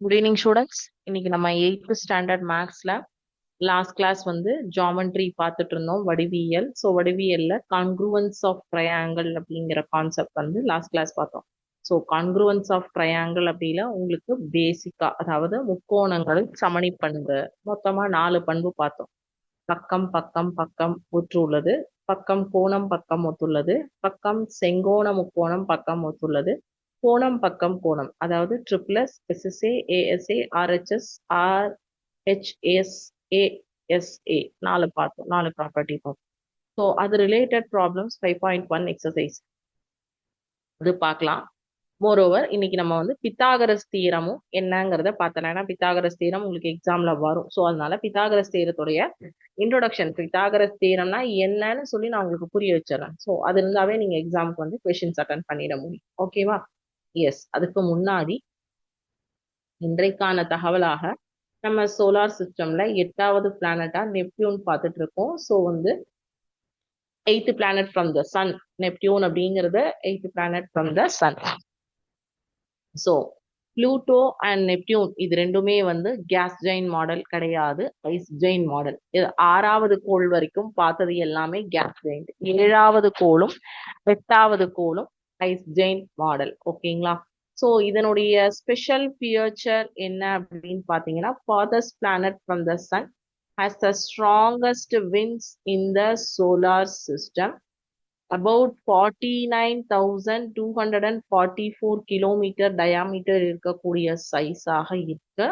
Good evening students இன்னைக்கு நம்ம eighth standard மேக்ஸ்ல லாஸ்ட் கிளாஸ் வந்து ஜாமெண்ட்ரி பார்த்துட்டு இருந்தோம் வடிவியல். ஸோ வடிவியல்ல கான்க்ரூவன்ஸ் ஆஃப் ட்ரையாங்கிள் அப்படிங்கிற கான்செப்ட் வந்து லாஸ்ட் கிளாஸ் பார்த்தோம். ஸோ கான்க்ரூவன்ஸ் ஆஃப் ட்ரையாங்கிள் அப்படின்னா உங்களுக்கு பேசிக்கா அதாவது முக்கோணங்கள் சமணி பண்பு. மொத்தமா நாலு பண்பு பார்த்தோம். பக்கம் பக்கம் பக்கம் ஒற்றுள்ளது பக்கம் கோணம் பக்கம் ஒத்துள்ளது. பக்கம் செங்கோண முக்கோணம் பக்கம் ஒத்துள்ளது. கோணம் பக்கம் கோணம். அதாவது triple S SSA ASA RHS or ASA நாலு பார்த்தோம் நாலு ப்ராப்பர்ட்டி பார்த்தோம் ஸோ அது related problems five point one exercise அது பார்க்கலாம். மோரோவர் இன்னைக்கு நம்ம வந்து பித்தாகரஸ் தீரமும் என்னங்கிறத பார்த்தலாம் ஏன்னா பித்தாகரஸ் தீரம் உங்களுக்கு எக்ஸாம்ல வரும். ஸோ அதனால பித்தாகரஸ் தீரத்துடைய இன்ட்ரோடக்ஷன் பித்தாகரஸ் தீரம்னா என்னன்னு சொல்லி நான் உங்களுக்கு புரிய வச்சிடறேன். ஸோ அது இருந்தாவே நீங்க எக்ஸாமுக்கு வந்து கொஷின்ஸ் அட்டன் பண்ணிட முடியும். ஓகேவா எஸ் அதுக்கு முன்னாடி இன்றைக்கான தகவலாக நம்ம சோலார் சிஸ்டம்ல எட்டாவது பிளானட்டா நெப்டியூன் பார்த்துட்டு இருக்கோம் ஸோ வந்து eighth planet from the sun Neptune அப்படிங்கிறது eighth planet from the sun so Pluto and Neptune இது ரெண்டுமே வந்து கேஸ் ஜெயின் மாடல் கிடையாது. ஐஸ் ஜெயின் மாடல் இது ஆறாவது கோள் வரைக்கும் பார்த்தது எல்லாமே கேஸ் ஜெயின் ஏழாவது கோளும் எட்டாவது கோளும் ஐஸ் ஜெயின் மாடல் ஓகேங்களா? ஸோ இதனுடைய ஸ்பெஷல் ஃபியூச்சர் என்ன அப்படின்னு பார்த்தீங்கன்னா fathers planet from the sun has the strongest winds in the solar system அப்போ forty nine thousand two hundred and forty four kilometre diameter இருக்கக்கூடிய சைஸாக இருக்கு.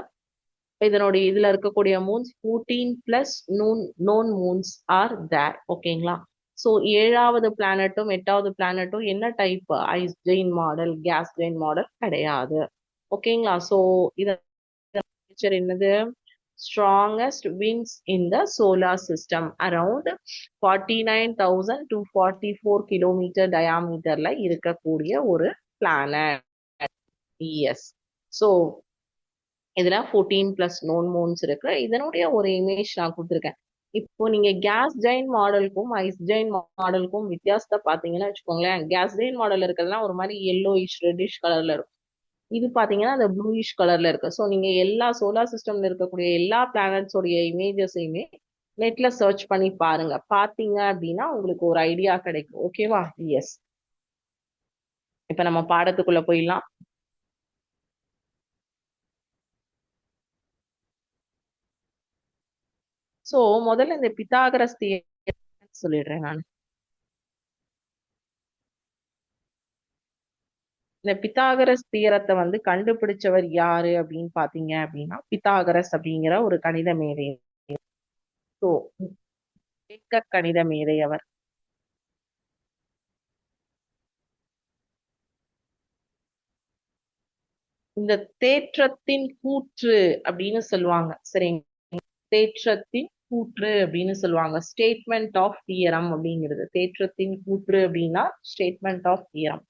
இதனுடைய இதுல இருக்கக்கூடிய moons fourteen plus known known moons are there ஓகேங்களா? So ஏழாவது பிளானட்டும் எட்டாவது பிளானட்டும் என்ன type ice giant model gas giant model கிடையாது. ஓகேங்களா ஸோ இது என்னது? Strongest winds in the solar system around forty nine thousand two forty four kilometre டயாமீட்டர்ல இருக்கக்கூடிய ஒரு பிளானட் எஸ் ஸோ இதில் ஃபோர்டீன் பிளஸ் நோன் மூன்ஸ் இருக்கு. இதனுடைய ஒரு இமேஜ் நான் கொடுத்துருக்கேன். இப்போ நீங்க கேஸ் ஜெயின் மாடலுக்கும் ஐஸ் ஜெயின் மாடலுக்கும் வித்தியாசத்தை பாத்தீங்கன்னா வச்சுக்கோங்களேன். கேஸ் ஜெயின் மாடல் இருக்கிறதுலாம் ஒரு மாதிரி எல்லோயிஷ் ரெட்டிஷ் கலர்ல இருக்கும். இது பாத்தீங்கன்னா அந்த ப்ளூயிஷ் கலர்ல இருக்கு. ஸோ நீங்க எல்லா சோலார் சிஸ்டம்ல இருக்கக்கூடிய எல்லா பிளானட்ஸோடைய இமேஜஸையுமே நெட்ல சர்ச் பண்ணி பாருங்க. பாத்தீங்க அப்படின்னா உங்களுக்கு ஒரு ஐடியா கிடைக்கும். ஓகேவா எஸ் இப்ப நம்ம பாடத்துக்குள்ள போயிடலாம். சோ முதல்ல இந்த பித்தாகரஸ் சொல்லிடுறேன் நான். இந்த பித்தாகரஸ் தீரத்தை வந்து கண்டுபிடிச்சவர் யாரு அப்படின்னு பாத்தீங்க அப்படின்னா பித்தாகரஸ் அப்படிங்கிற ஒரு கணித மேதை. ஸோ கணித மேதை அவர். இந்த தேற்றத்தின் கூற்று அப்படின்னு சொல்லுவாங்க. சரிங்க. தேற்றத்தின் கூற்று அப்படின்னு சொல்லுவாங்க. ஸ்டேட்மெண்ட் ஆஃப் தியரம் அப்படிங்கிறது. தேற்றத்தின் கூற்று அப்படின்னா statement of theorem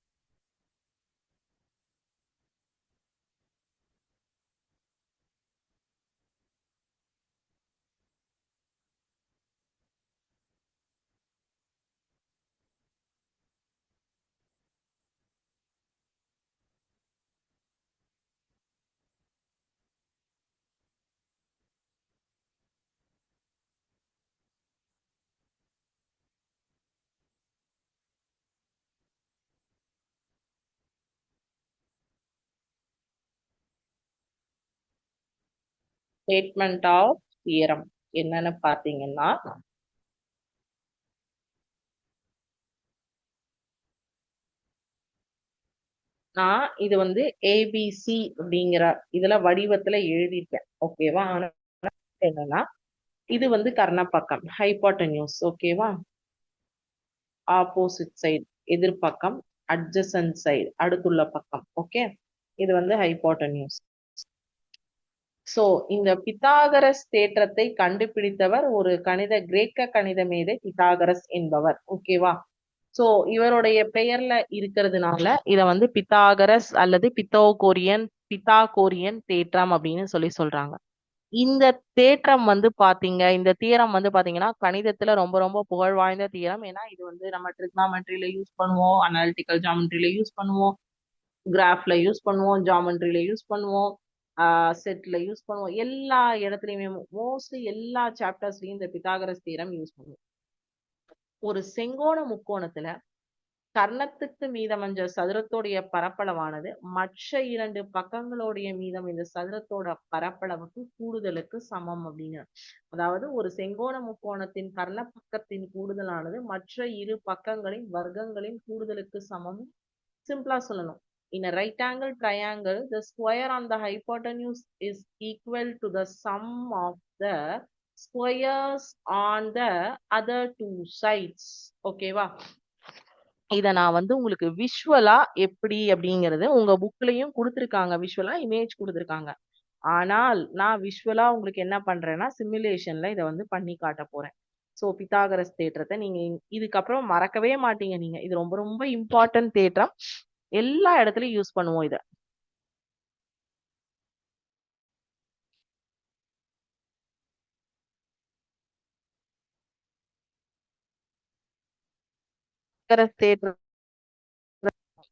statement of theorem என்னன்னு பாத்தீங்கன்னா நான் இது வந்து ஏபிசி அப்படிங்கிற இதுல வடிவத்துல எழுதியிருக்கேன். ஓகேவா ஆனா என்னன்னா இது வந்து கர்ணப்பக்கம் ஹைபாட்டன்யூஸ் ஓகேவா ஆப்போசிட் சைடு எதிர்பக்கம் அட்ஜசன்ட் சைடு அடுத்துள்ள பக்கம். ஓகே இது வந்து ஹைபாட்டன்யூஸ் சோ இந்த பித்தாகரஸ் தேற்றத்தை கண்டுபிடித்தவர் ஒரு கணித கிரேக்க கணித மேதை பித்தாகரஸ் என்பவர். ஓகேவா சோ இவருடைய பெயர்ல இருக்கிறதுனால இத வந்து பித்தாகரஸ் அல்லது பித்தோகோரியன் பித்தாகோரியன் தேற்றம் அப்படின்னு சொல்லி சொல்றாங்க. இந்த தேற்றம் வந்து பாத்தீங்க இந்த தீரம் வந்து பாத்தீங்கன்னா கணிதத்துல ரொம்ப ரொம்ப புகழ் வாய்ந்த தீரம் ஏன்னா இது வந்து நம்ம ட்ரிக்னாமெட்ரியில யூஸ் பண்ணுவோம் அனாலிட்டிக்கல் ஜாமெட்ரியில யூஸ் பண்ணுவோம் கிராஃப்ல யூஸ் பண்ணுவோம் ஜாமெண்ட்ரியில யூஸ் பண்ணுவோம். செட்ல யூஸ் பண்ணுவோம். எல்லா இடத்துலயுமே மோஸ்ட்லி எல்லா சாப்டர்ஸ்லயும் இந்த பித்தாகரஸ் தீரம் யூஸ் பண்ணுவோம். ஒரு செங்கோண முக்கோணத்துல கர்ணத்துக்கு மீதமஞ்ச சதுரத்தோடைய பரப்பளவானது மற்ற இரண்டு பக்கங்களுடைய மீதம் இந்த சதுரத்தோட பரப்பளவுக்கு கூடுதலுக்கு சமம் அப்படின்னு. அதாவது ஒரு செங்கோண முக்கோணத்தின் கர்ண பக்கத்தின் கூடுதலானது மற்ற இரு பக்கங்களின் வர்க்கங்களின் கூடுதலுக்கு சமம். சிம்பிளா சொல்லணும். In a right angle triangle the square on the hypotenuse is equal to the sum of the squares on the other two sides. ஓகேவா இத நான் வந்து உங்களுக்கு விஷுவலா எப்படி அப்படிங்கறது உங்க புக்லயும் கொடுத்திருக்காங்க. விஷுவலா இமேஜ் கொடுத்திருக்காங்க. ஆனால் நான் விஷுவலா உங்களுக்கு என்ன பண்றேன்னா சிமுலேஷன்ல இதை வந்து பண்ணி காட்ட போறேன். ஸோ பித்தாகரஸ் தேற்றத்தை நீங்க இதுக்கப்புறம் மறக்கவே மாட்டீங்க நீங்க. இது ரொம்ப ரொம்ப இம்பார்ட்டன்ட் தேற்றம். எல்லா இடத்துலயும் யூஸ் பண்ணுவோம் இத.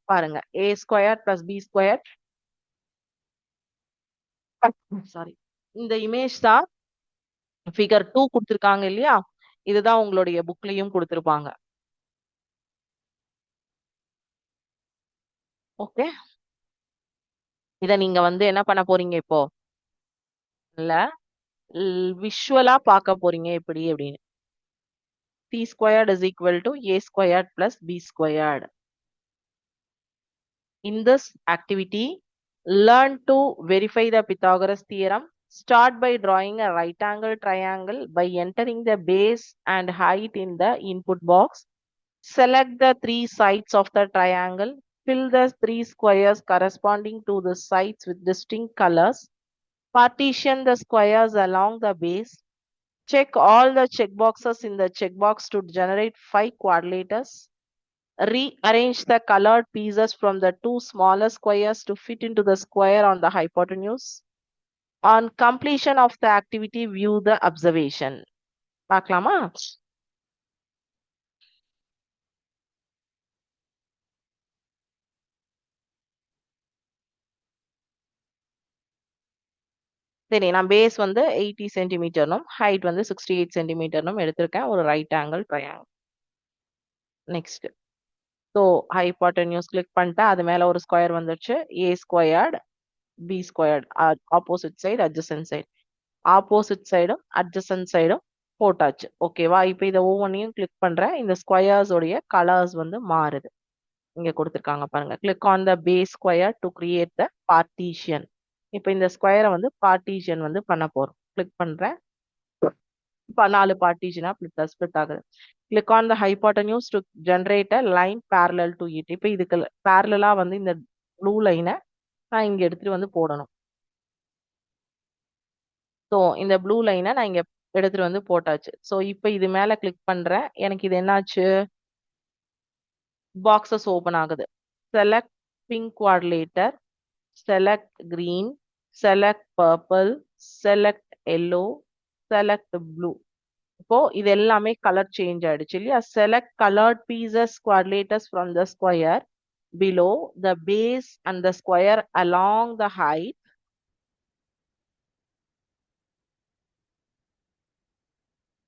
பாருங்க. A square plus B square sorry இந்த இமேஜ் தான் ஃபிகர் டூ கொடுத்துருக்காங்க இல்லையா? இதுதான் உங்களுடைய புக்லயும் கொடுத்துருப்பாங்க. ஓகே இத நீங்க வந்து என்ன பண்ண போறீங்க இப்போ இல்ல விஷுவலா பார்க்க போறீங்க எப்படி அப்படின்னு C squared is equal to A squared plus B squared In this activity, learn to verify the Pythagoras theorem. Start by drawing a right angle triangle by entering the base and height in the input box. Select the three sides of the triangle. Fill the three squares corresponding to the sides with distinct colors. Partition the squares along the base. Check all the checkboxes in the checkbox to generate five quadrilaters. Rearrange the colored pieces from the two smaller squares to fit into the square on the hypotenuse. On completion of the activity, view the observation. பார்க்கலாமா சரி நான் base வந்து eighty சென்டிமீட்டர்னும் height வந்து sixty eight சென்டிமீட்டர்னும் எடுத்திருக்கேன். ஒரு right angle triangle next so hypotenuse click பண்ணிட்டேன். அது மேலே ஒரு ஸ்கொயர் வந்துருச்சு. A squared B squared opposite side adjacent side opposite சைடும் அட்ஜசன்ட் சைடும் போட்டாச்சு. ஓகேவா இப்போ இதை ஒவ்வொன்றையும் கிளிக் பண்ணுறேன் இந்த ஸ்கொயர்ஸோடைய கலர்ஸ் வந்து மாறுது. இங்கே கொடுத்துருக்காங்க பாருங்க. Click on the base square to create the partition இப்போ இந்த ஸ்கொயரை வந்து பார்ட்டிஷியன் வந்து பண்ண போகிறோம் கிளிக் பண்ணுறேன் இப்போ நாலு பார்ட்டிஷனா ஸ்பிளிட் ஆகுது. Click on the hypotenuse to generate a line parallel to it இப்போ இதுக்கு பேரலாக வந்து இந்த ப்ளூ லைனை நான் இங்கே எடுத்துகிட்டு வந்து போடணும். ஸோ இந்த ப்ளூ லைனை நான் இங்கே எடுத்துகிட்டு வந்து போட்டாச்சு. ஸோ இப்போ இது மேலே கிளிக் பண்ணுறேன் எனக்கு இது என்னாச்சு? பாக்ஸஸ் ஓப்பன் ஆகுது. Select pink quadrilateral select green Select purple select yellow select blue இப்போ இது எல்லாமே கலர் சேஞ்ச் ஆயிடுச்சு இல்லையா select coloured pieces quadrilaterals from the square below the base and the square along the height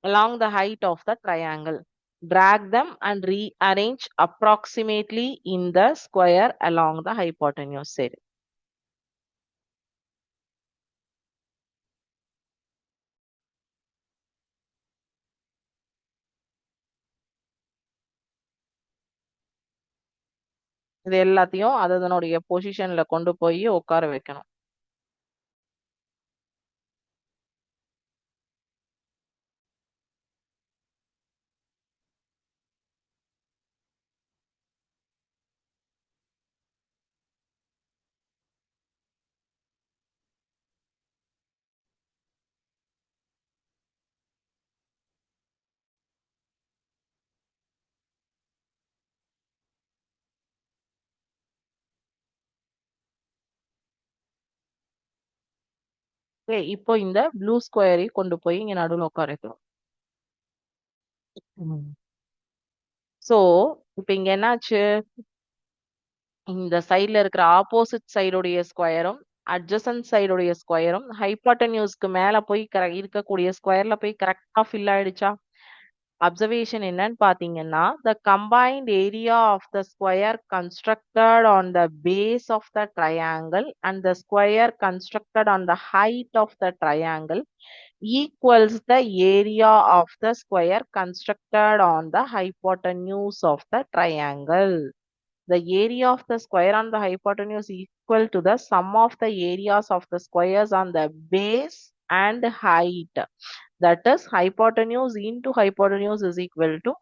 along the height of the triangle. Drag them and rearrange approximately in the square along the hypotenuse. இது எல்லாத்தையும் அதனுடைய பொசிஷன்ல கொண்டு போய் உட்கார வைக்கணும். Okay இப்போ இந்த ப்ளூ ஸ்கொயரை கொண்டு போய் இங்க நடுவில் உட்கார வைக்கணும். ஸோ இப்போ இங்க என்னாச்சு? இந்த சைடுல இருக்கிற ஆப்போசிட் சைடுடைய ஸ்கொயரும் அட்ஜசன்ட் சைடுடைய ஸ்கொயரும் ஹைப்போட்டன்யூஸ்க்கு மேல போய் கர- இருக்கக்கூடிய ஸ்கொயர்ல போய் கரெக்டா ஃபில் ஆயிடுச்சா? அப்சர்வேஷன் என்னன்னு பாத்தீங்கன்னா the combined area of the square constructed on the base of the triangle and the square constructed on the height of the triangle equals the area of the square constructed on the hypotenuse of the triangle. The area of the square on the hypotenuse equal to the sum of the areas of the squares on the base and height. That is hypotenuse into hypotenuse is equal to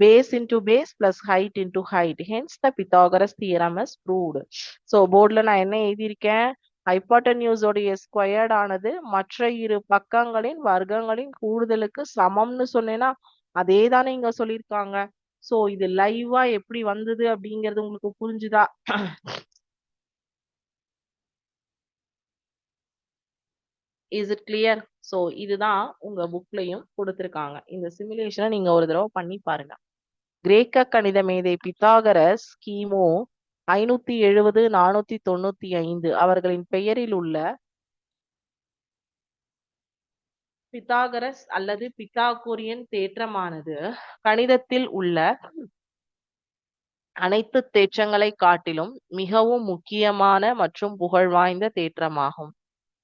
base into base plus height into height. Hence the Pythagoras theorem is proved. So போர்ட்ல நான் என்ன எழுதியிருக்கேன் hypotenuse உடைய squared ஆனது மற்ற இரு பக்கங்களின் வர்க்கங்களின் கூடுதலுக்கு சமம்னு சொன்னேன்னா அதே தானே இங்க சொல்லியிருக்காங்க சோ இது லைவா எப்படி வந்தது அப்படிங்கிறது உங்களுக்கு புரிஞ்சுதா இஸ் இட் கிளியர் சோ இதுதான் உங்க புக்லயும் கொடுத்துருக்காங்க. இந்த சிமுலேஷனை நீங்க ஒரு தடவை பண்ணி பாருங்க. கிரேக்க கணித மேதை பித்தாகரஸ் கிமு ஐநூத்தி எழுபது நானூத்தி தொண்ணூத்தி ஐந்து அவர்களின் பெயரில் உள்ள பித்தாகரஸ் அல்லது பித்தாகோரியன் தேற்றமானது கணிதத்தில் உள்ள அனைத்து தேற்றங்களை காட்டிலும் மிகவும் முக்கியமான மற்றும் புகழ்வாய்ந்த தேற்றமாகும்.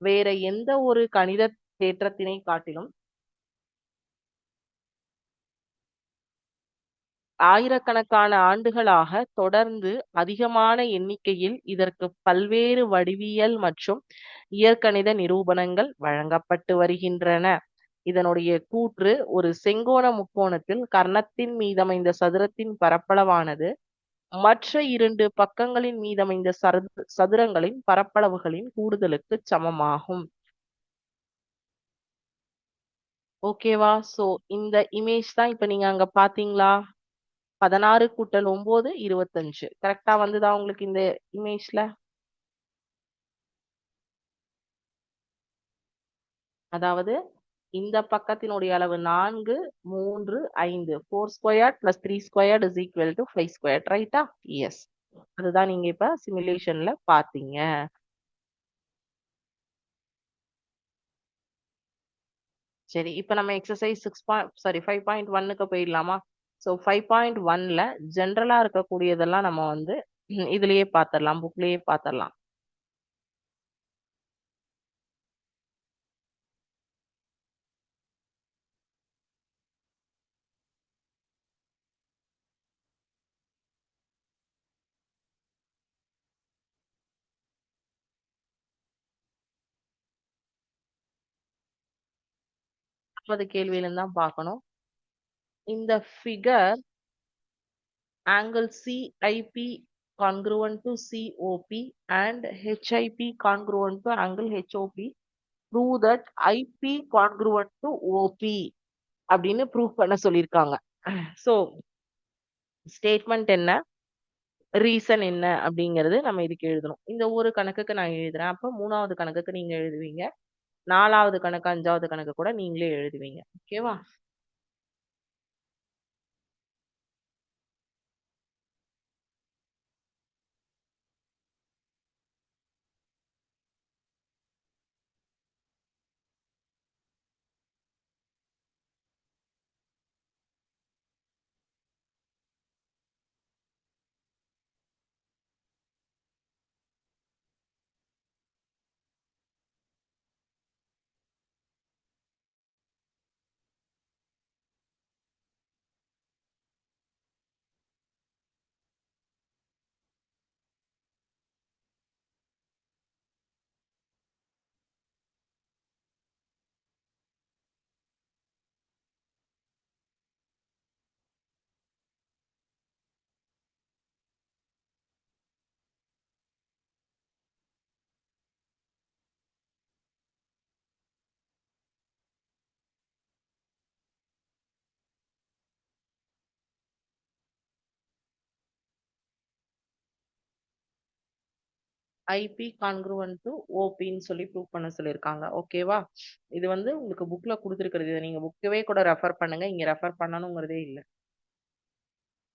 வேற எந்த ஒரு கணித தேற்றத்தினை காட்டிலும் ஆயிரக்கணக்கான ஆண்டுகளாக தொடர்ந்து அதிகமான எண்ணிக்கையில் இதற்கு பல்வேறு வடிவியல் மற்றும் இயற்கணித நிரூபணங்கள் வழங்கப்பட்டு வருகின்றன. இதனுடைய கூற்று ஒரு செங்கோண முக்கோணத்தில் கர்ணத்தின் மீதமைந்த சதுரத்தின் பரப்பளவானது மற்ற இரண்டு பக்கங்களின் மீதமைந்த சது சதுரங்களின் பரப்பளவுகளின் கூடுதலுக்கு சமமாகும். ஓகேவா சோ இந்த இமேஜ் தான் இப்ப நீங்க அங்க பாத்தீங்களா? பதினாறு கூட்டல் ஒன்பது இருபத்தஞ்சு. கரெக்டா வந்துதா உங்களுக்கு இந்த இமேஜ்ல அதாவது இந்த பக்கத்தினுடைய அளவு நான்கு மூன்று ஐந்து. Four square plus three square is equal to five square ரைட்டா எஸ் அதுதான் நீங்க இப்ப சிமுலேஷன்ல பாத்தீங்க சரி இப்ப நம்ம exercise six point sorry five point ஒன்னுக்கு போயிடலாமா? ஸோ ஃபைவ் பாயிண்ட் ஒன்ல ஜென்ரலா இருக்கக்கூடியதெல்லாம் நம்ம வந்து இதுலயே பாத்திரலாம் புக்லயே பாத்திரலாம் முப்பது கேள்வியில தான் பார்க்கணும். இந்த figure angle CIP congruent to COP and HIP congruent to angle HOP prove that IP congruent to OP அப்படின்னு ப்ரூவ் பண்ண சொல்லியிருக்காங்க. ஸோ ஸ்டேட்மெண்ட் என்ன? ரீசன் என்ன அப்படிங்கிறது நம்ம இதுக்கு எழுதணும். இந்த ஒரு கணக்குக்கு நான் எழுதுறேன். அப்போ மூணாவது கணக்குக்கு நீங்க எழுதுவீங்க. நாலாவது கணக்கு அஞ்சாவது கணக்கு கூட நீங்களே எழுதுவீங்க. ஓகேவா? ஐபி கான்க்ரூவன்ட் டு ஓபின்னு சொல்லி ப்ரூவ் பண்ண சொல்லியிருக்காங்க. ஓகேவா இது வந்து உங்களுக்கு புக்கில் கொடுத்துருக்கிறது. இதை நீங்கள் புக்கவே கூட ரெஃபர் பண்ணுங்க. இங்கே ரெஃபர் பண்ணணுங்கிறதே இல்லை.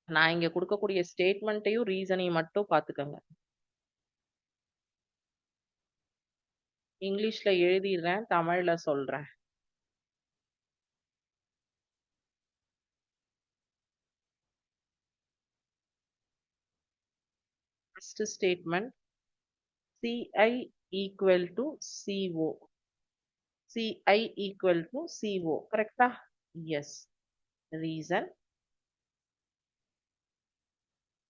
நான் இங்கே கொடுக்கக்கூடிய ஸ்டேட்மெண்ட்டையும், ரீசனையும் மட்டும் பார்த்துக்கோங்க. இங்கிலீஷில் எழுதிடுறேன் தமிழில் சொல்கிறேன் first statement Ci equal to CO. Ci equal to CO. Correcta? Yes. Reason.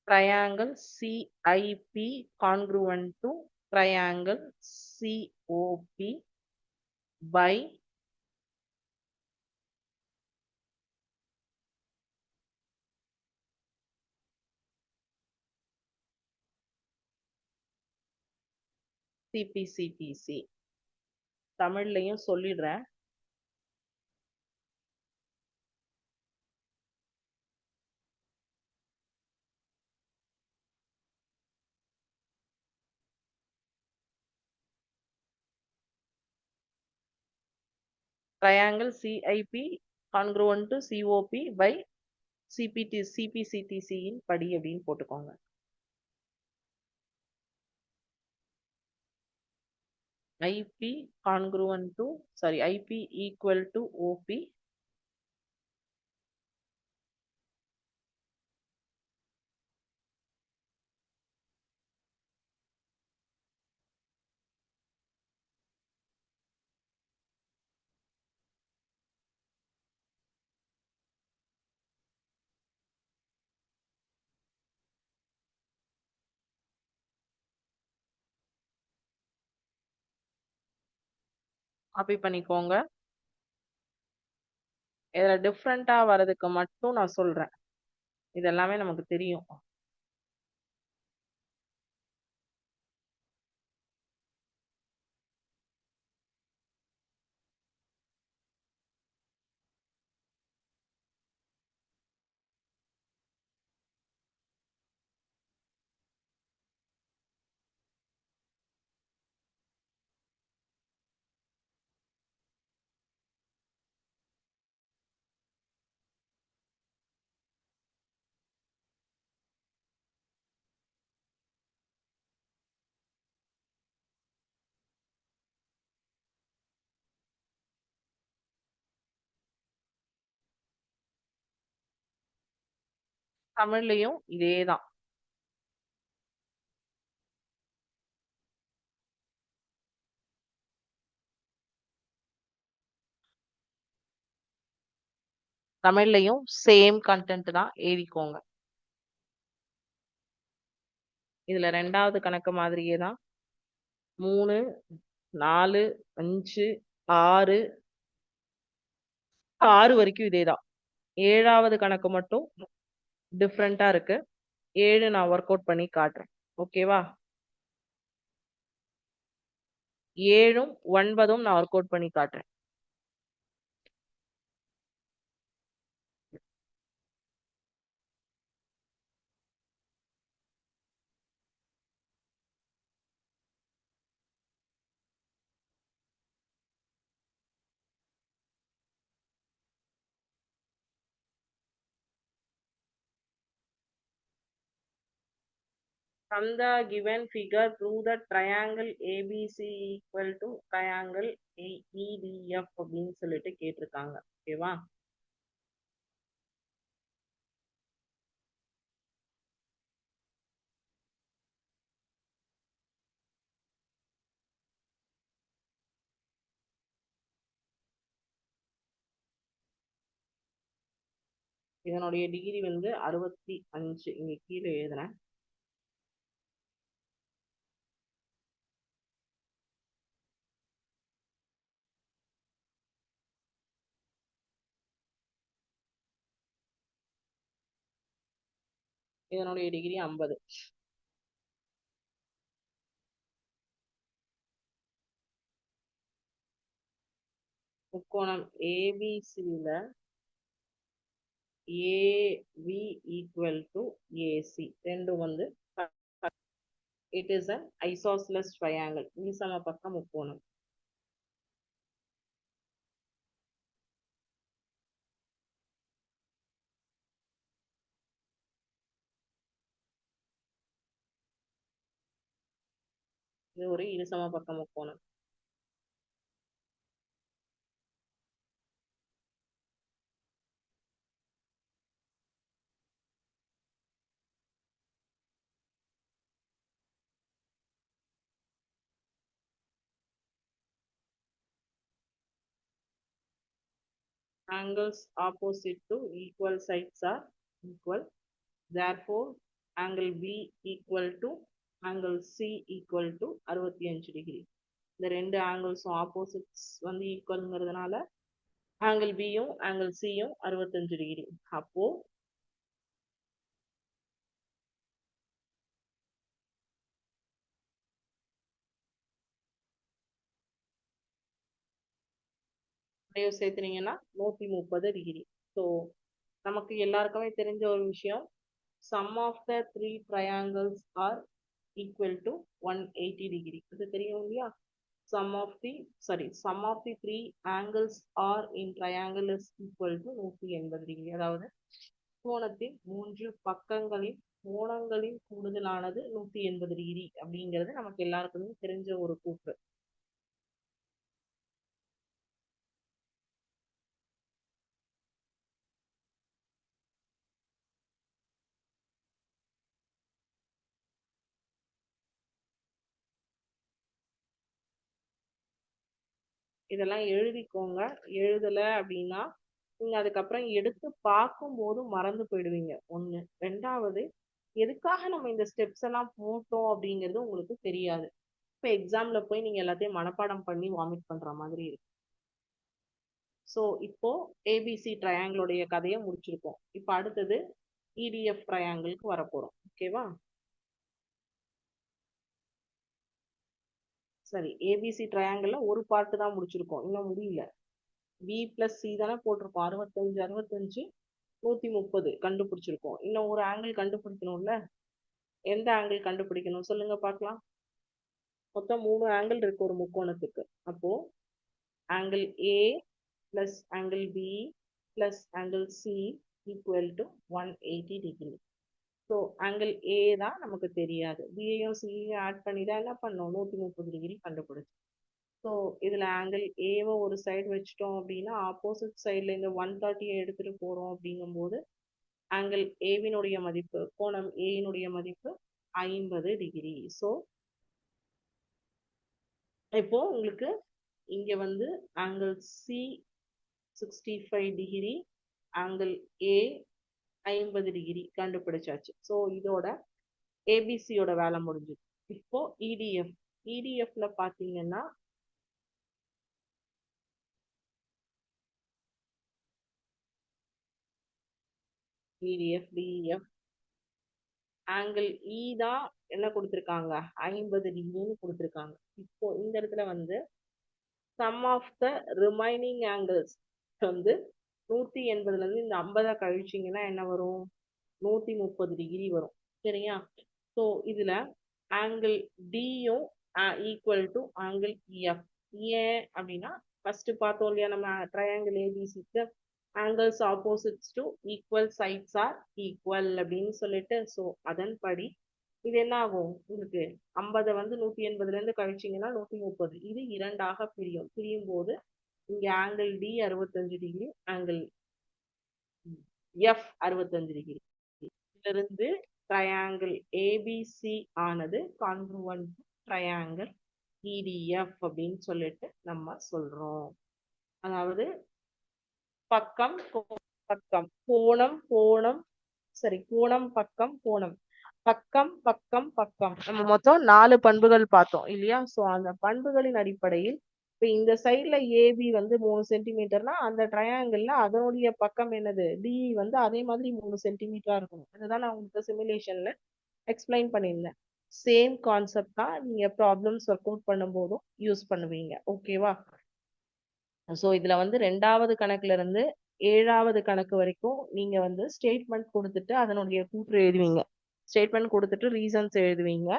Triangle CIP congruent to triangle COP by CPCTC. தமிழ்லயும் சொல்லிடுறேன். triangle CIP congruent to COP by CPT CPCTC இன் படி அப்படின்னு போட்டுக்கோங்க. IP congruent to sorry IP equal to OP copy பண்ணிக்கோங்க. இதில் டிஃப்ரெண்ட்டாக வர்றதுக்கு மட்டும் நான் சொல்றேன். இது எல்லாமே நமக்கு தெரியும். தமிழ்லயும் இதே தான். தமிழ்லயும் சேம் கன்டென்ட் தான் எழுதிக்கோங்க. இதுல ரெண்டாவது கணக்கு மாதிரியே தான் 3, 4, 5, 6 6 வரைக்கும் இதே தான். ஏழாவது கணக்கு மட்டும் டிஃப்ரெண்ட்டாக இருக்கு. ஏழு நான் ஒர்க் அவுட் பண்ணி காட்டுறேன். ஓகேவா? 7ம் 9ம் நான் ஒர்க் அவுட் பண்ணி காட்டுறேன். From the given figure, prove that triangle ABC equal to triangle EDF அப்படின்னு சொல்லிட்டு கேட்டிருக்காங்க. ஓகேவா? இதனுடைய டிகிரி வந்து 65 இங்க கீழே எழுதுறேன். இதனுடைய டிகிரி ஐம்பது முக்கோணம் ஏபிசியில ஏபி ஈக்குவல் டு ஏசி ரெண்டும் வந்து it is a isosceles triangle மீசம பக்க முக்கோணம் இது ஒரு இருசம பக்க முக்கோணம் angles opposite to equal sides are equal. Therefore, angle B equal to angle C equal to அறுபத்தி அஞ்சு டிகிரி இந்த ரெண்டு ஆங்கிள்ஸும் ஆப்போசிட்ஸ் வந்து ஈக்குவல்ங்கிறதுனால ஆங்கிள் பியும் ஆங்கிள் சியும் அறுபத்தஞ்சு டிகிரி அப்போ அப்படியே சேர்த்துனீங்கன்னா நூத்தி முப்பது டிகிரி ஸோ நமக்கு எல்லாருக்குமே தெரிஞ்ச ஒரு விஷயம் sum of the three triangles are equal to one eighty degree அது தெரியும் இல்லையா? Sum of the sorry sum of the three angles are in triangle is equal to நூற்றி எண்பது டிகிரி அதாவது கோணத்தின் மூன்று பக்கங்களின் கோணங்களின் கூடுதலானது நூற்றி எண்பது டிகிரி அப்படிங்கிறது நமக்கு எல்லாருக்குமே தெரிஞ்ச ஒரு கூற்று. இதெல்லாம் எழுதிக்கோங்க. எழுதலை அப்படின்னா நீங்க அதுக்கப்புறம் எடுத்து பார்க்கும்போது மறந்து போயிடுவீங்க. ஒன்று ரெண்டாவது எதுக்காக நம்ம இந்த ஸ்டெப்ஸ் எல்லாம் போட்டோம் அப்படிங்கிறது உங்களுக்கு தெரியாது. இப்போ எக்ஸாம்ல போய் நீங்க எல்லாத்தையும் மனப்பாடம் பண்ணி வாமிட் பண்ற மாதிரி இருக்கு. ஸோ இப்போ ஏபிசி ட்ரையாங்கிளுடைய கதையை முடிச்சிருக்கோம். இப்போ அடுத்தது இடிஎஃப் ட்ரையாங்கிளுக்கு வரப்போகிறோம் ஓகேவா சரி ஏபிசி ட்ரையாங்கிள்ல ஒரு பார்ட்டு தான் முடிச்சிருக்கோம். இன்னும் முடியல. பி பிளஸ் சி தானே போட்டிருக்கோம். அறுபத்தஞ்சு அறுபத்தஞ்சு நூற்றி முப்பது கண்டுபிடிச்சிருக்கோம். இன்னும் ஒரு ஆங்கிள் கண்டுபிடிக்கணும்ல? எந்த ஆங்கிள் கண்டுபிடிக்கணும்? சொல்லுங்க பார்க்கலாம். மொத்தம் மூணு ஆங்கிள் இருக்கு ஒரு முக்கோணத்துக்கு. அப்போ angle A plus angle B plus angle C equal to one eighty degree so angle A தான் நமக்கு தெரியாது. பிஏயும் சியும் ஆட் பண்ணி தான் என்ன பண்ணோம்? நூற்றி முப்பது டிகிரி கண்டுபிடிச்சோம். ஸோ இதில் ஆங்கிள் ஏவை ஒரு சைடு வச்சிட்டோம் அப்படின்னா ஆப்போசிட் சைடில் இந்த ஒன் தேர்ட்டியை எடுத்துகிட்டு போகிறோம் அப்படிங்கும்போது ஆங்கிள் ஏவினுடைய மதிப்பு கோணம் ஏயினுடைய மதிப்பு ஐம்பது டிகிரி ஸோ இப்போ உங்களுக்கு இங்கே வந்து angle C sixty five degree angle A ஐம்பது டிகிரி கண்டுபிடிச்சாச்சு. ஸோ இதோட ஏபிசியோட வேலை முடிஞ்சது. இப்போ இடிஎஃப் இடிஎஃப்ல பார்த்தீங்கன்னா இடிஎஃப் டிஎஃப் ஆங்கிள் இ தான் என்ன கொடுத்துருக்காங்க? ஐம்பது டிகிரின்னு கொடுத்துருக்காங்க. இப்போ இந்த இடத்துல வந்து sum of the remaining angles வந்து நூற்றி எண்பதுலேருந்து இந்த ஐம்பதை கழிச்சிங்கன்னா என்ன வரும்? நூற்றி முப்பது டிகிரி வரும். சரியா? ஸோ இதில் angle டியும் equal to angle E F ஏன் அப்படின்னா ஃபர்ஸ்ட் பார்த்தோம் இல்லையா நம்ம triangle ஏபிசிக்கு angles opposites to equal sides are equal அப்படின்னு சொல்லிட்டு ஸோ அதன்படி இது என்ன ஆகும்? உங்களுக்கு ஐம்பதை வந்து நூற்றி எண்பதுலேருந்து கழிச்சிங்கன்னா நூற்றி முப்பது. இது இரண்டாக பிரியும். பிரியும் போது இங்கே ஆங்கிள் டி அறுபத்தஞ்சு டிகிரி ஆங்கிள் எஃப் அறுபத்தஞ்சு டிகிரி இதிலிருந்து ட்ரையாங்கிள் ஏபிசி ஆனது congruent triangle E D F அப்படின்னு சொல்லிட்டு நம்ம சொல்றோம். அதாவது பக்கம் பக்கம் கோணம் கோணம் சரி கோணம் பக்கம் கோணம். பக்கம் பக்கம் பக்கம். நம்ம மொத்தம் நாலு பண்புகள் பார்த்தோம் இல்லையா? சோ அந்த பண்புகளின் அடிப்படையில் இப்போ இந்த சைடில் ஏபி வந்து மூணு சென்டிமீட்டர்னா அந்த ட்ரையாங்கிளில் அதனுடைய பக்கம் என்னது? டி வந்து அதே மாதிரி மூணு சென்டிமீட்டராக இருக்கணும். அதுதான் நான் உங்களுக்கு சிமுலேஷனில் எக்ஸ்பிளைன் பண்ணியிருந்தேன். சேம் கான்செப்ட் தான் நீங்கள் ப்ராப்ளம்ஸ் ஒர்க் அவுட் பண்ணும்போதும் யூஸ் பண்ணுவீங்க. ஓகேவா ஸோ இதில் வந்து ரெண்டாவது கணக்குலேருந்து ஏழாவது கணக்கு வரைக்கும் நீங்கள் வந்து ஸ்டேட்மெண்ட் கொடுத்துட்டு அதனுடைய கூற்று எழுதுவீங்க. ஸ்டேட்மெண்ட் கொடுத்துட்டு ரீசன்ஸ் எழுதுவீங்க.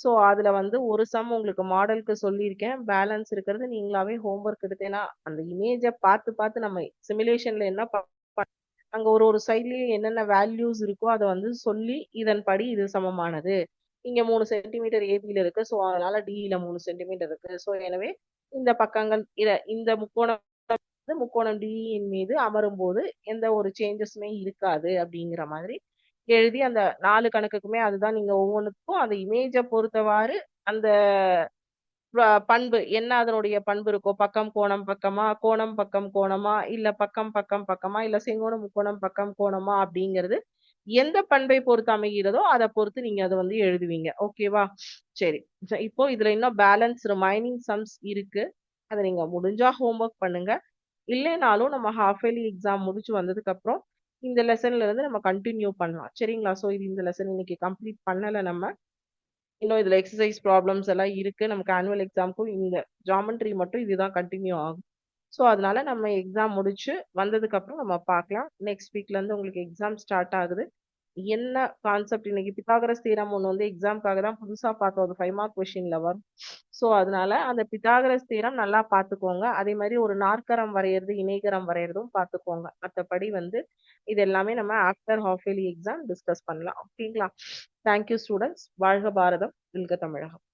ஸோ அதுல வந்து ஒரு சம் உங்களுக்கு மாடலுக்கு சொல்லியிருக்கேன். பேலன்ஸ் இருக்கிறது நீங்களாவே ஹோம்ஒர்க் எடுத்தேன்னா அந்த இமேஜை பார்த்து பார்த்து நம்ம சிமுலேஷன்ல என்ன அங்கே அங்க ஒரு ஒரு சைட்லேயும் என்னென்ன வேல்யூஸ் இருக்கோ அதை வந்து சொல்லி இதன்படி இது சமமானது. இங்க மூணு சென்டிமீட்டர் ஏபியில் இருக்கு. ஸோ அதனால டியில் மூணு சென்டிமீட்டர் இருக்கு. ஸோ எனவே இந்த பக்கங்கள் இத இந்த முக்கோணம் வந்து முக்கோணம் டியின் மீது அமரும் போது எந்த ஒரு சேஞ்சஸுமே இருக்காது அப்படிங்கிற மாதிரி எழுதி அந்த நாலு கணக்குக்குமே அதுதான் நீங்க ஒவ்வொன்றுக்கும் அந்த இமேஜை பொறுத்தவாறு அந்த பண்பு என்ன அதனுடைய பண்பு இருக்கோ பக்கம் கோணம் பக்கமா கோணம் பக்கம் கோணமா இல்ல பக்கம் பக்கம் பக்கமா இல்ல செங்கோணம் முக்கோணம் பக்கம் கோணமா அப்படிங்கிறது எந்த பண்பை பொறுத்து அமைகிறதோ அதை பொறுத்து நீங்க அதை வந்து எழுதுவீங்க. ஓகேவா? சரி. இப்போ இதுல இன்னும் பேலன்ஸ் ரிமைனிங் சம்ஸ் இருக்கு. அதை நீங்க முடிஞ்சா ஹோம்ஒர்க் பண்ணுங்க. இல்லைனாலும் நம்ம ஹாஃப் இயர்லி எக்ஸாம் முடிச்சு வந்ததுக்கு அப்புறம் இந்த லெசன்ல இருந்து நம்ம கண்டினியூ பண்ணலாம். சரிங்களா? ஸோ இது இந்த லெசன் இன்னைக்கு கம்ப்ளீட் பண்ணலை நம்ம. இன்னும் இதுல எக்ஸசைஸ் ப்ராப்ளம்ஸ் எல்லாம் இருக்கு. நமக்கு ஆனுவல் எக்ஸாம்க்கும் இந்த ஜாமெண்ட்ரி மட்டும் இதுதான் கண்டினியூ ஆகும். ஸோ அதனால நம்ம எக்ஸாம் முடிச்சு வந்ததுக்கு அப்புறம் நம்ம பார்க்கலாம். நெக்ஸ்ட் வீக்ல இருந்து உங்களுக்கு எக்ஸாம் ஸ்டார்ட் ஆகுது. என்ன கான்செப்ட் இன்னைக்கு பித்தாகரஸ் தீரம் ஒன்று வந்து எக்ஸாம்க்காக தான் புதுசாக பார்த்தோம். அது ஃபைவ் மார்க் கொஸ்டின்ல வரும். ஸோ அதனால அந்த பித்தாகரஸ் தீரம் நல்லா பார்த்துக்கோங்க. அதே மாதிரி ஒரு நாற்கரம் வரைகிறது இணைகரம் வரைகிறதும் பார்த்துக்கோங்க. மற்றபடி வந்து இது எல்லாமே நம்ம after half yearly exam discuss பண்ணலாம். ஓகேங்களா? தேங்க்யூ ஸ்டூடெண்ட்ஸ் வாழ்க பாரதம். வெல்க தமிழகம்.